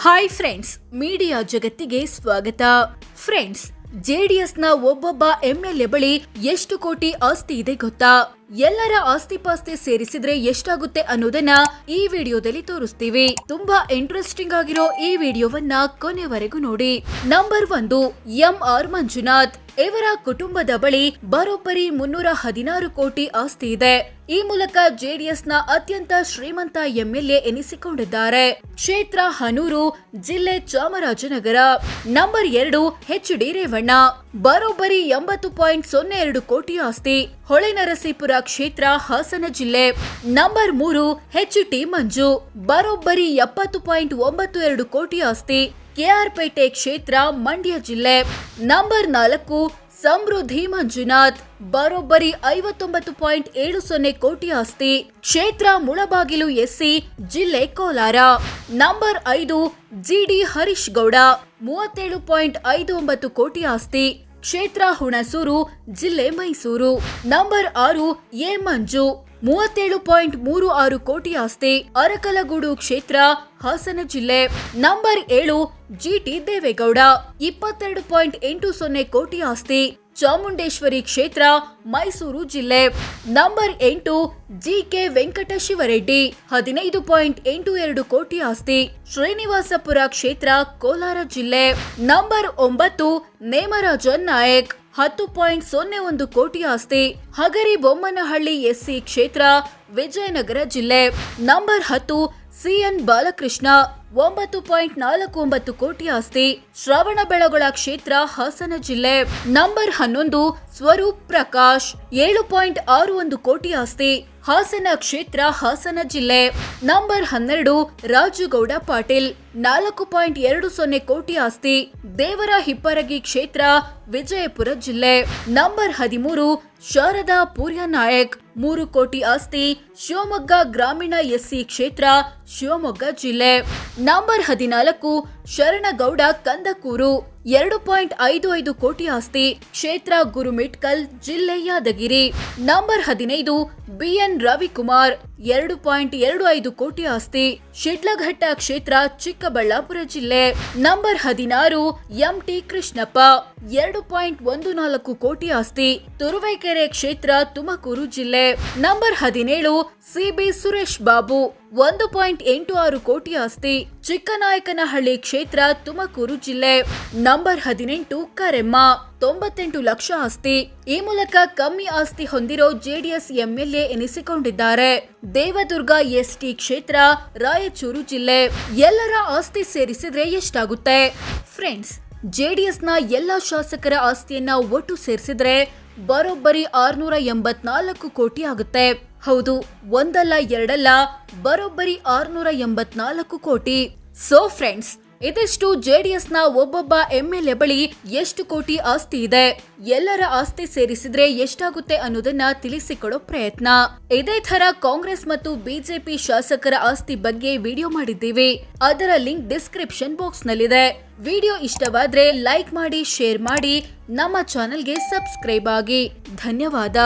Hi friends media ಜಗತ್ತಿಗೆ ಸ್ವಾಗತ. Friends ಜೆಡಿಎಸ್ನ ಒಬ್ಬೊಬ್ಬ ಎಂಎಲ್ಎ ಬಳಿ ಎಷ್ಟು ಕೋಟಿ ಆಸ್ತಿ ಇದೆ ಗೊತ್ತಾ? ಎಲ್ಲರ ಆಸ್ತಿ ಪಾಸ್ತಿ ಸೇರಿಸಿದ್ರೆ ಎಷ್ಟಾಗುತ್ತೆ ಅನ್ನೋದನ್ನ ಈ ವಿಡಿಯೋದಲ್ಲಿ ತೋರಿಸ್ತೀವಿ. ತುಂಬಾ ಇಂಟ್ರೆಸ್ಟಿಂಗ್ ಆಗಿರೋ ಈ ವಿಡಿಯೋವನ್ನ ಕೊನೆವರೆಗೂ ನೋಡಿ. ನಂಬರ್ ಒಂದು ಎಂ ಆರ್ ಮಂಜುನಾಥ್. ಇವರ ಕುಟುಂಬದ ಬಳಿ ಬರೋಬ್ಬರಿ ಮುನ್ನೂರ ಹದಿನಾರು ಕೋಟಿ ಆಸ್ತಿ ಇದೆ. ಈ ಮೂಲಕ ಜೆಡಿಎಸ್ನ ಅತ್ಯಂತ ಶ್ರೀಮಂತ ಎಂಎಲ್ಎ ಎನಿಸಿಕೊಂಡಿದ್ದಾರೆ. ಕ್ಷೇತ್ರ ಹನೂರು, ಜಿಲ್ಲೆ ಚಾಮರಾಜನಗರ. ನಂಬರ್ ಎರಡು ಎಚ್ ಡಿ ರೇವಣ್ಣ. ಬರೋಬ್ಬರಿ ಎಂಬತ್ತು ಪಾಯಿಂಟ್ ಸೊನ್ನೆ ಎರಡು ಕೋಟಿ ಆಸ್ತಿ. ಹೊಳೆನರಸೀಪುರ ಕ್ಷೇತ್ರ ಹಾಸನ ಜಿಲ್ಲೆ. ನಂಬರ್ ಮೂರು ಎಚ್ ಟಿ ಮಂಜು. ಬರೋಬ್ಬರಿ ಎಪ್ಪತ್ತು ಪಾಯಿಂಟ್ ಒಂಬತ್ತು ಎರಡು ಕೋಟಿ ಆಸ್ತಿ. ಕೆಆರ್ಪೇಟೆ ಕ್ಷೇತ್ರ ಮಂಡ್ಯ ಜಿಲ್ಲೆ. ನಂಬರ್ ನಾಲ್ಕು ಸಮೃದ್ಧಿ ಮಂಜುನಾಥ್. ಬರೋಬ್ಬರಿ ಐವತ್ತೊಂಬತ್ತು ಪಾಯಿಂಟ್ ಏಳು ಸೊನ್ನೆ ಕೋಟಿ ಆಸ್ತಿ. ಕ್ಷೇತ್ರ ಮುಳಬಾಗಿಲು ಎಸ್ಸಿ, ಜಿಲ್ಲೆ ಕೋಲಾರ. ನಂಬರ್ ಐದು ಜಿಡಿ ಹರೀಶ್ ಗೌಡ. ಮೂವತ್ತೇಳು ಪಾಯಿಂಟ್ ಐದು ಒಂಬತ್ತು ಕೋಟಿ ಆಸ್ತಿ. ಕ್ಷೇತ್ರ ಹುಣಸೂರು, ಜಿಲ್ಲೆ ಮೈಸೂರು. ನಂಬರ್ ಆರು, ಎ ಮಂಜು. ಮೂವತ್ತೇಳು ಪಾಯಿಂಟ್ ಮೂರು ಆರು ಕೋಟಿ ಆಸ್ತಿ, ಅರಕಲಗೂಡು ಕ್ಷೇತ್ರ, ಹಾಸನ ಜಿಲ್ಲೆ. ನಂಬರ್ ಏಳು ಜಿಟಿ ದೇವೇಗೌಡ. ಇಪ್ಪತ್ತೆರಡು ಪಾಯಿಂಟ್ ಎಂಟು ಸೊನ್ನೆ ಕೋಟಿ ಆಸ್ತಿ ಚಾಮುಂಡೇಶ್ವರಿ ಕ್ಷೇತ್ರ, ಮೈಸೂರು ಜಿಲ್ಲೆ. ನಂಬರ್ ಎಂಟು, ಜಿಕೆ ವೆಂಕಟ ಶಿವರೆಡ್ಡಿ ಹದಿನೈದು ಪಾಯಿಂಟ್ ಎಂಟು ಎರಡು ಕೋಟಿ ಆಸ್ತಿ. ಶ್ರೀನಿವಾಸಪುರ ಕ್ಷೇತ್ರ, ಕೋಲಾರ ಜಿಲ್ಲೆ. ನಂಬರ್ ಒಂಬತ್ತು, ನೇಮರಾಜನ್ ನಾಯಕ್. ಹತ್ತು ಪಾಯಿಂಟ್ ಸೊನ್ನೆ ಒಂದು ಕೋಟಿ ಆಸ್ತಿ. ಹಗರಿ ಬೊಮ್ಮನಹಳ್ಳಿ ಎಸ್ಸಿ ಕ್ಷೇತ್ರ, ವಿಜಯನಗರ ಜಿಲ್ಲೆ. ನಂಬರ್ ಹತ್ತು ಸಿಎನ್ ಬಾಲಕೃಷ್ಣ. ಒಂಬತ್ತು ಪಾಯಿಂಟ್ ನಾಲ್ಕು ಒಂಬತ್ತು ಕೋಟಿ ಆಸ್ತಿ. ಶ್ರವಣ ಬೆಳಗೊಳ ಕ್ಷೇತ್ರ, ಹಾಸನ ಜಿಲ್ಲೆ. ನಂಬರ್ ಹನ್ನೊಂದು, ಸ್ವರೂಪ್ ಪ್ರಕಾಶ್, ಏಳು ಪಾಯಿಂಟ್ ಆರು ಒಂದು ಕೋಟಿ ಆಸ್ತಿ. ಹಾಸನ ಕ್ಷೇತ್ರ, ಹಾಸನ ಜಿಲ್ಲೆ. ನಂಬರ್ ಹನ್ನೆರಡು, ರಾಜುಗೌಡ ಪಾಟೀಲ್, ನಾಲ್ಕು ಪಾಯಿಂಟ್ ಎರಡು ಸೊನ್ನೆ ಕೋಟಿ ಆಸ್ತಿ. ದೇವರ ಹಿಪ್ಪರಗಿ ಕ್ಷೇತ್ರ, ವಿಜಯಪುರ ಜಿಲ್ಲೆ. ನಂಬರ್ ಹದಿಮೂರು, ಶಾರದಾ ಪೂರ್ಯ ನಾಯಕ್, ಮೂರು ಕೋಟಿ ಆಸ್ತಿ. ಶಿವಮೊಗ್ಗ ಗ್ರಾಮೀಣ ಎಸ್ಸಿ ಕ್ಷೇತ್ರ, ಶಿವಮೊಗ್ಗ ಜಿಲ್ಲೆ. ನಂಬರ್ ಹದಿನಾಲ್ಕು, ಶರಣಗೌಡ, ಕಂದಕೂರು. ಎರಡು ಪಾಯಿಂಟ್ ಐದು ಐದು ಕೋಟಿ ಆಸ್ತಿ, ಕ್ಷೇತ್ರ ಗುರುಮಿಟ್ಕಲ್ ಜಿಲ್ಲೆ ಯಾದಗಿರಿ ನಂಬರ್ ಹದಿನೈದು ಬಿಎನ್ ರವಿಕುಮಾರ್. ಎರಡು ಪಾಯಿಂಟ್ ಎರಡು ಐದು ಕೋಟಿ ಆಸ್ತಿ. ಶಿಡ್ಲಘಟ್ಟ ಕ್ಷೇತ್ರ, ಚಿಕ್ಕಬಳ್ಳಾಪುರ ಜಿಲ್ಲೆ. ನಂಬರ್ ಹದಿನಾರು, ಎಂಟಿ ಕೃಷ್ಣಪ್ಪ. ಎರಡು ಪಾಯಿಂಟ್ ಒಂದು ನಾಲ್ಕು ಕೋಟಿ ಆಸ್ತಿ. ತುರುವೇಕೆರೆ ಕ್ಷೇತ್ರ, ತುಮಕೂರು ಜಿಲ್ಲೆ. ನಂಬರ್ ಹದಿನೇಳು, ಸಿಬಿ ಸುರೇಶ್ ಬಾಬು. ಒಂದು ಪಾಯಿಂಟ್ ಎಂಟು ಆರು ಕೋಟಿ ಆಸ್ತಿ. ಚಿಕ್ಕನಾಯಕನಹಳ್ಳಿ ಕ್ಷೇತ್ರ, ತುಮಕೂರು ಜಿಲ್ಲೆ. ನಂಬರ್ ಹದಿನೆಂಟು, ಕರೆಮ್ಮ. ತೊಂಬತ್ತೆಂಟು ಲಕ್ಷ ಆಸ್ತಿ. ಈ ಮೂಲಕ ಕಮ್ಮಿ ಆಸ್ತಿ ಹೊಂದಿರೋ ಜೆಡಿಎಸ್ ಎಂಎಲ್ಎ ಎನಿಸಿಕೊಂಡಿದ್ದಾರೆ. ದೇವದುರ್ಗ ಎಸ್ಟಿ ಕ್ಷೇತ್ರ, ರಾಯಚೂರು ಜಿಲ್ಲೆ. ಎಲ್ಲರ ಆಸ್ತಿ ಸೇರಿಸಿದ್ರೆ ಎಷ್ಟಾಗುತ್ತೆ? ಫ್ರೆಂಡ್ಸ್, ಜೆಡಿಎಸ್ನ ಎಲ್ಲ ಶಾಸಕರ ಆಸ್ತಿಯನ್ನ ಒಟ್ಟು ಸೇರಿಸಿದ್ರೆ ಬರೋಬ್ಬರಿ ಆರ್ನೂರ ಎಂಬತ್ನಾಲ್ಕು ಕೋಟಿ ಆಗುತ್ತೆ. ಹೌದು, ಒಂದಲ್ಲ ಎರಡಲ್ಲ, ಬರೋಬ್ಬರಿ ಆರ್ನೂರ ಎಂಬತ್ನಾಲ್ಕು ಕೋಟಿ. ಸೊ ಫ್ರೆಂಡ್ಸ್ ಇದಿಷ್ಟು ಜೆಡಿಎಸ್ನ ಒಬ್ಬೊಬ್ಬ ಎಂಎಲ್ಎ ಬಳಿ ಎಷ್ಟು ಕೋಟಿ ಆಸ್ತಿ ಇದೆ? ಎಲ್ಲರ ಆಸ್ತಿ ಸೇರಿಸಿದ್ರೆ ಎಷ್ಟಾಗುತ್ತೆ ಅನ್ನೋದನ್ನ ತಿಳಿಸಿಕೊಡೋ ಪ್ರಯತ್ನ. ಇದೇ ತರ ಕಾಂಗ್ರೆಸ್ ಮತ್ತು ಬಿಜೆಪಿ ಶಾಸಕರ ಆಸ್ತಿ ಬಗ್ಗೆ ವಿಡಿಯೋ ಮಾಡಿದ್ದೀವಿ. ಅದರ ಲಿಂಕ್ ಡಿಸ್ಕ್ರಿಪ್ಷನ್ ಬಾಕ್ಸ್ ನಲ್ಲಿದೆ ವಿಡಿಯೋ ಇಷ್ಟವಾದ್ರೆ ಲೈಕ್ ಮಾಡಿ, ಶೇರ್ ಮಾಡಿ. ನಮ್ಮ ಚಾನೆಲ್ಗೆ ಸಬ್ಸ್ಕ್ರೈಬ್ ಆಗಿ. ಧನ್ಯವಾದ.